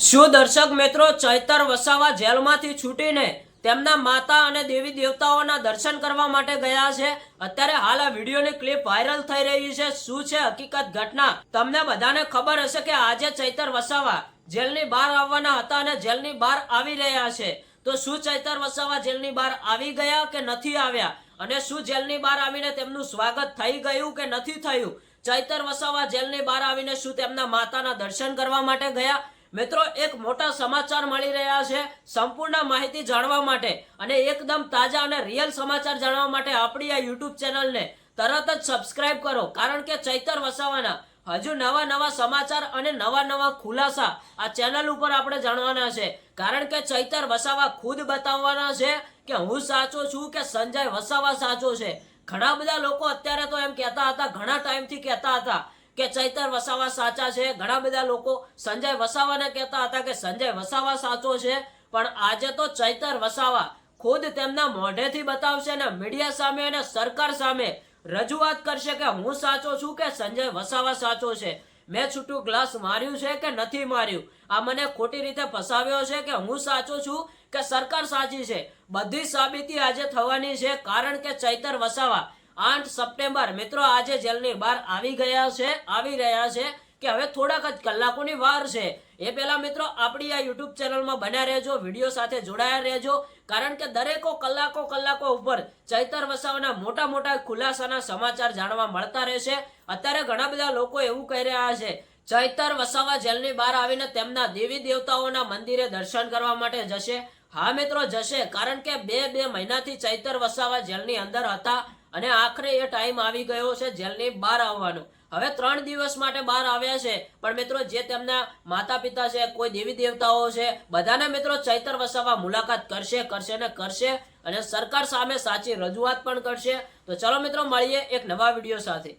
શું દર્શક મિત્રો ચૈતર વસાવા જેલમાંથી છૂટીને તેમના માતા અને દેવી દેવતાઓના દર્શન કરવા માટે ગયા છે? અત્યારે હાલ આ વિડીયોની ક્લિપ વાયરલ થઈ રહી છે. શું છે હકીકત ઘટના? તમને બધાને ખબર હશે કે આજે ચૈતર વસાવા જેલની બહાર આવવાના હતા અને જેલની બહાર આવી રહ્યા છે. તો શું ચૈતર વસાવા જેલની બહાર આવી ગયા કે નથી આવ્યા? અને શું જેલની બહાર આવીને તેમનું સ્વાગત થઈ ગયું કે નથી થયું? ચૈતર વસાવા જેલની બહાર આવીને શું તેમના માતાના દર્શન કરવા માટે ગયા? મિત્રો, એક મોટા સમાચાર મળી રહ્યા છે સંપૂર્ણ માહિતી જાણવા માટે અને એકદમ તાજા અને રિયલ સમાચાર જાણવા માટે આપણી આ યુટ્યુબ ચેનલને તરત જ સબસ્ક્રાઇબ કરો, કારણ કે ચૈતર વસાવાના હજુ નવા નવા સમાચાર અને નવા નવા ખુલાસા આ ચેનલ ઉપર આપણે જાણવાના છે. કારણ કે ચૈતર વસાવા ખુદ બતાવવાના છે કે હું સાચો છું કે સંજય વસાવા સાચો છે. ઘણા બધા લોકો અત્યારે તો એમ કહેતા હતા, ઘણા ટાઈમથી કહેતા હતા કે ચૈતર વસાવા સાચા છે? ઘણા બધા લોકો સંજય વસાવાને કહેતા હતા કે સંજય વસાવા સાચો છે, પણ આજે તો ચૈતર વસાવા ખુદ તેમના મોઢેથી બતાવશે ને મીડિયા સામે અને સરકાર સામે રજૂઆત કરશે કે હું સાચો છું કે સંજય વસાવા સાચો છે? મેં છૂટું ગ્લાસ માર્યું છે કે નથી માર્યું? આ મને ખોટી રીતે ફસાવ્યો છે કે હું સાચો છું કે સરકાર સાચી છે? બધી સાબિતી આજે થવાની છે, કારણ કે ચૈતર વસાવા આઠ સપ્ટેમ્બર. મિત્રો, આજે જેલની બહાર આવી ગયા છે, આવી રહ્યા છે કે હવે થોડાક જ કલાકોની વાર છે. એ પહેલા મિત્રો, આપણી આ યુટ્યુબ ચેનલમાં બન્યા રહેજો, વીડિયો સાથે જોડાયા રહેજો, કારણ કે દરેકો કલાકો કલાકો ઉપર ચૈતર વસાવાના મોટા મોટા ખુલાસાના સમાચાર જાણવા મળતા રહેશે. અત્યારે ઘણા બધા લોકો એવું કહી રહ્યા છે, ચૈતર વસાવા જેલની બહાર આવીને તેમના દેવી દેવતાઓના મંદિરે દર્શન કરવા માટે જશે. હા મિત્રો, જશે, કારણ કે બે બે મહિનાથી ચૈતર વસાવા જેલની અંદર હતા. અને આખરે એ ટાઈમ આવી ગયો છે જેલની બહાર આવવાનો. હવે ત્રણ દિવસ માટે બહાર આવ્યા છે. પણ મિત્રો, જે તેમના માતા પિતા છે, કોઈ દેવી દેવતાઓ છે, બધાને મિત્રો ચૈતર વસાવા મુલાકાત કરશે કરશે ને કરશે અને સરકાર સામે સાચી રજૂઆત પણ કરશે. તો ચલો મિત્રો, મળીએ એક નવા વીડિયો સાથે.